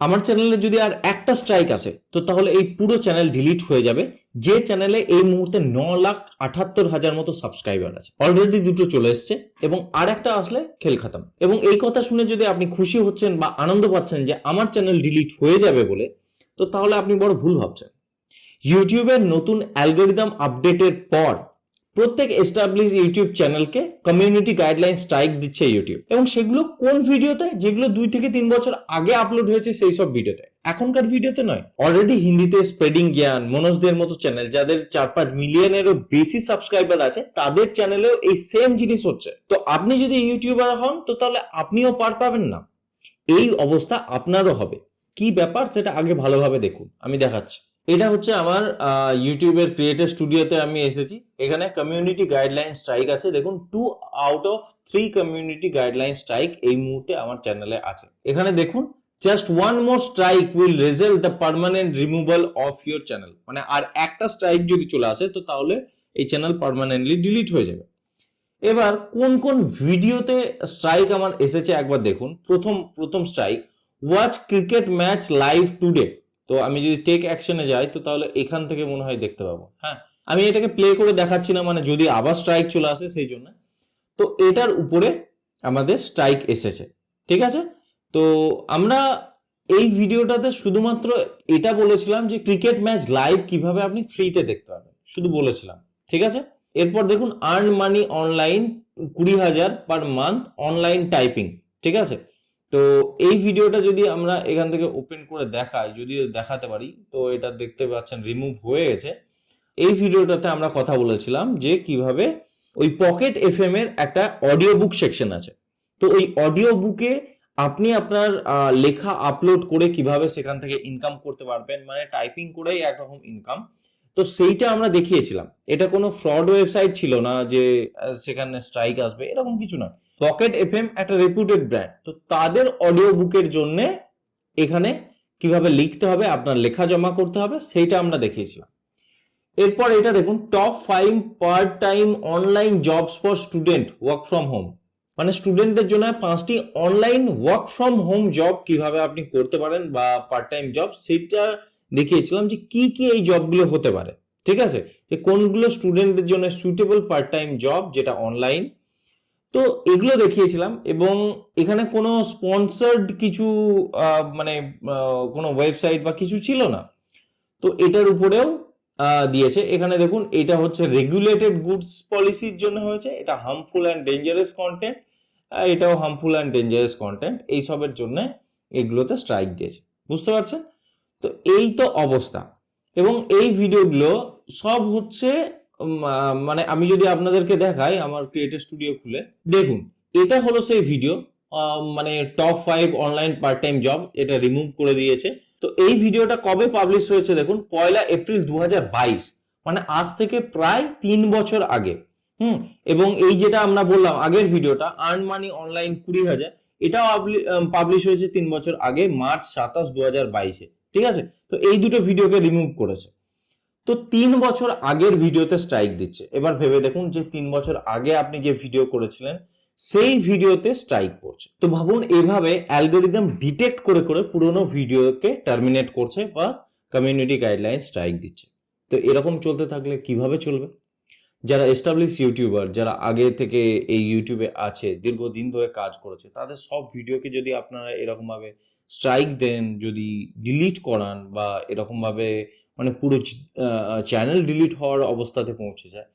আমার চ্যানেলে যদি আর একটা স্ট্রাইক আসে, তো তাহলে এই পুরো চ্যানেল ডিলিট হয়ে যাবে। যে চ্যানেলে এই মুহূর্তে ন লাখ আঠাত্তর হাজার মতো সাবস্ক্রাইবার আছে। অলরেডি দুটো চলে এসছে এবং আর একটা আসলে খেল খাতাম। এবং এই কথা শুনে যদি আপনি খুশি হচ্ছেন বা আনন্দ পাচ্ছেন যে আমার চ্যানেল ডিলিট হয়ে যাবে বলে, তো তাহলে আপনি বড় ভুল ভাবছেন। ইউটিউবের নতুন অ্যালগোরিদম আপডেটের পর প্রত্যেক এস্টাবলিশ ইউটিউব চ্যানেলকে কমিউনিটি গাইডলাইন স্ট্রাইক দিচ্ছে ইউটিউব এবং সেগুলো কোন ভিডিওতে? যেগুলো দুই থেকে তিন বছর আগে আপলোড হয়েছে সেই সব ভিডিওতে। এখনকার ভিডিওতে নয়। অলরেডি হিন্দিতে স্প্রেডিং জ্ঞান, মনোজদের মতো চ্যানেল যাদের চার পাঁচ মিলিয়নেরও বেশি সাবস্ক্রাইবার আছে, তাদের চ্যানেলেও এই সেম জিনিস হচ্ছে। তো আপনি যদি ইউটিউবার হন, তো তাহলে আপনিও পার পাবেন না। এই অবস্থা আপনারও হবে। কি ব্যাপার? সেটা আগে ভালোভাবে দেখুন। আমি দেখাচ্ছি। এটা হচ্ছে আমার ইউটিউবের ক্রিয়েটার স্টুডিওতে আমি এসেছি। এখানে কমিউনিটি গাইডলাইন স্ট্রাইক আছে। দেখুন two out of three community guideline strike এই মুহূর্তে আমার চ্যানেলে আছে। এখানে দেখুন just one more strike will result the permanent removal of your channel মানে আর একটা স্ট্রাইক যদি চলে আসে, তো তাহলে এই চ্যানেল পারমানেন্টলি ডিলিট হয়ে যাবে। এবার, কোন কোন ভিডিওতে স্ট্রাইক আমার এসেছে একবার দেখুন। প্রথম প্রথম strike watch cricket match live today তো আমি যদি টেক অ্যাকশনে যাই, তো তাহলে এখান থেকে মনে হয় দেখতে পাবো। হ্যাঁ আমি এটাকে প্লে করে দেখাচ্ছি না মানে যদি আবার স্ট্রাইক চলে আসে সেই জন্য। তো এটার উপরে আমাদের স্ট্রাইক এসেছে, ঠিক আছে? তো আমরা এই ভিডিওটাতে শুধুমাত্র এটা বলেছিলাম যে ক্রিকেট ম্যাচ লাইভ কীভাবে আপনি ফ্রিতে দেখতে পাবেন শুধু বলেছিলাম, ঠিক আছে? এরপর দেখুন আর্ন মানি অনলাইন কুড়ি হাজার পার মান্থ অনলাইন টাইপিং ঠিক আছে? তো এই ভিডিওটা যদি আমরা এখান থেকে ওপেন করে দেখাই যদি দেখাতে পারি, তো এটা দেখতে পাচ্ছেন রিমুভ হয়ে গেছে। এই ভিডিওটাতে আমরা কথা বলেছিলাম যে কীভাবে ওই পকেট এফ এর একটা অডিও বুক সেকশন আছে। তো ওই অডিও বুকে আপনি আপনার লেখা আপলোড করে কীভাবে সেখান থেকে ইনকাম করতে পারবেন মানে টাইপিং করেই একরকম ইনকাম তো সেইটা আমরা দেখিয়েছিলাম। এটা কোনো ফ্রড ওয়েবসাইট ছিল না যে সেখানে স্ট্রাইক আসবে, এরকম কিছু নয়। পকেট এফ এম একটা রেপুটেড ব্র্যান্ড তো তাদের অডিও বুকের জন্য এখানে কীভাবে লিখতে হবে, আপনার লেখা জমা করতে হবে, সেইটা আমরা দেখিয়েছিলাম। এরপর এটা দেখুন top five part time online jobs for student work from home মানে স্টুডেন্টদের জন্য পাঁচটি online work from home job কীভাবে আপনি করতে পারেন বা পার্ট টাইম জব সেটা দেখিয়েছিলাম যে কি কি এই জবগুলো হতে পারে। ঠিক আছে? যে কোনগুলো স্টুডেন্টদের জন্য সুইটেবল পার্ট টাইম জব যেটা অনলাইন তো এগুলো দেখিয়েছিলাম এবং এখানে কোনো স্পন্সার্ড কিছু মানে কোনো ওয়েবসাইট বা কিছু ছিল না। তো এটার উপরেও দিয়েছে। এখানে দেখুন, এটা হচ্ছে রেগুলেটেড গুডস পলিসির জন্য হয়েছে। এটা হার্মফুল অ্যান্ড ডেঞ্জারাস কন্টেন্ট এটাও হার্মফুল অ্যান্ড ডেঞ্জারাস কন্টেন্ট এইসবের জন্য এগুলোতে স্ট্রাইক দিয়েছে। বুঝতে পারছেন? তো এই তো অবস্থা। এবং এই ভিডিওগুলো সব হচ্ছে মানে আমি যদি আপনাদেরকে দেখাই, আমার ক্রিয়েটার স্টুডিও খুলে, দেখুন, এটা হলো সেই ভিডিও মানে top five online part time job এটা রিমুভ করে দিয়েছে। তো এই ভিডিওটা কবে পাবলিশ হয়েছে দেখুন, পয়লা এপ্রিল দুহাজার বাইশ মানে আজ থেকে প্রায় তিন বছর আগে। হুম, এবং এই যেটা আমরা বললাম আগের ভিডিওটা আর্ন মানি অনলাইন কুড়ি হাজার, এটাও পাবলিশ হয়েছে তিন বছর আগে, মার্চ সাতাশ দু বাইশে, ঠিক আছে? তো এই দুটো ভিডিওকে রিমুভ করেছে। তো তিন বছর আগের ভিডিওতে স্ট্রাইক দিচ্ছে। এবার ভেবে দেখুন যে তিন বছর আগে আপনি যে ভিডিও করেছিলেন, সেই ভিডিওতে স্ট্রাইক করছে তো ভাবুন, এভাবে অ্যালগোরিদম ডিটেক্ট করে করে পুরোনো ভিডিওকে টার্মিনেট করছে বা কমিউনিটি গাইডলাইন স্ট্রাইক দিচ্ছে। তো এরকম চলতে থাকলে কীভাবে চলবে? যারা এস্টাবলিশ ইউটিউবার যারা আগে থেকে এই ইউটিউবে আছে, দীর্ঘদিন ধরে কাজ করেছে, তাদের সব ভিডিওকে যদি আপনারা এরকমভাবে স্ট্রাইক দেন, যদি ডিলিট করান বা এরকমভাবে মানে পুরো চ্যানেল ডিলিট হওয়ার অবস্থাতে পৌঁছে যায়।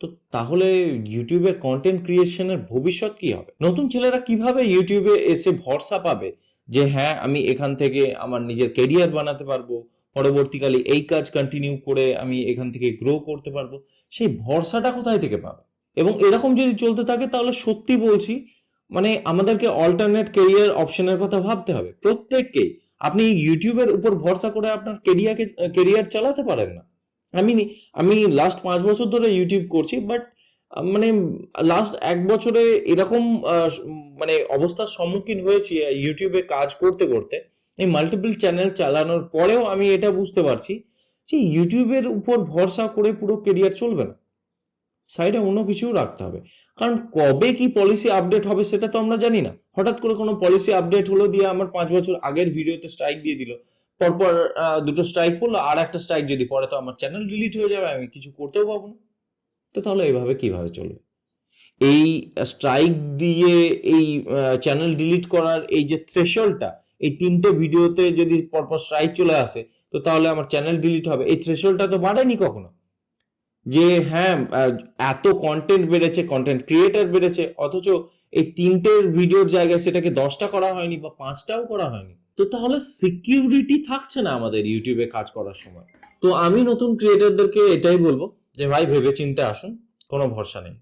তো তাহলে ইউটিউবের কন্টেন্ট ক্রিয়েশনের ভবিষ্যৎ কি হবে? নতুন ছেলেরা কীভাবে ইউটিউবে এসে ভরসা পাবে যে হ্যাঁ আমি এখান থেকে আমার নিজের কেরিয়ার বানাতে পারব, পরবর্তীকালে এই কাজ কন্টিনিউ করে আমি এখান থেকে গ্রো করতে পারব সেই ভরসাটা কোথায় থেকে পাবে? এবং এরকম যদি চলতে থাকে, তাহলে সত্যি বলছি মানে আমাদেরকে অল্টারনেট কেরিয়ার অপশনের কথা ভাবতে হবে। প্রত্যেককেই আপনি ইউটিউবের উপর ভরসা করে আপনার কেরিয়ারকে কেরিয়ার চালাতে পারেন না। আমি আমি লাস্ট পাঁচ বছর ধরে ইউটিউব করছি বাট মানে লাস্ট এক বছরে এরকম মানে অবস্থার সম্মুখীন হয়েছি ইউটিউবে কাজ করতে করতে। এই মাল্টিপল চ্যানেল চালানোর পরেও আমি এটা বুঝতে পারছি যে ইউটিউবের উপর ভরসা করে পুরো কেরিয়ার চলবে না। সাইডে অন্য কিছুও রাখতে হবে। কারণ কবে কি পলিসি আপডেট হবে সেটা তো আমরা জানি না। হঠাৎ করে কোনো পলিসি আপডেট হলো দিয়ে আমার পাঁচ বছর আগের ভিডিওতে স্ট্রাইক দিয়ে দিল। পরপর দুটো স্ট্রাইক পড়ল, আর একটা স্ট্রাইক যদি পরে তো আমার চ্যানেল ডিলিট হয়ে যাবে, আমি কিছু করতেও পাবো না। তো তাহলে এইভাবে কীভাবে চলবে? এই স্ট্রাইক দিয়ে এই চ্যানেল ডিলিট করার এই যে থ্রেশলটা এই তিনটে ভিডিওতে যদি পরপর স্ট্রাইক চলে আসে, তো তাহলে আমার চ্যানেল ডিলিট হবে। এই থ্রেশলটা তো বাড়েনি কখনো? যে হ্যাঁ এত কন্টেন্ট বেড়েছে কন্টেন্ট ক্রিয়েটার বেড়েছে, অথচ এই তিনটের ভিডিওর জায়গায় সেটাকে দশটা করা হয়নি বা পাঁচটাও করা হয়নি। তো তাহলে সিকিউরিটি থাকছে না আমাদের ইউটিউবে কাজ করার সময়। তো আমি নতুন ক্রিয়েটারদেরকে এটাই বলব যে, ভাই ভেবে চিন্তে আসুন, কোনো ভরসা নেই।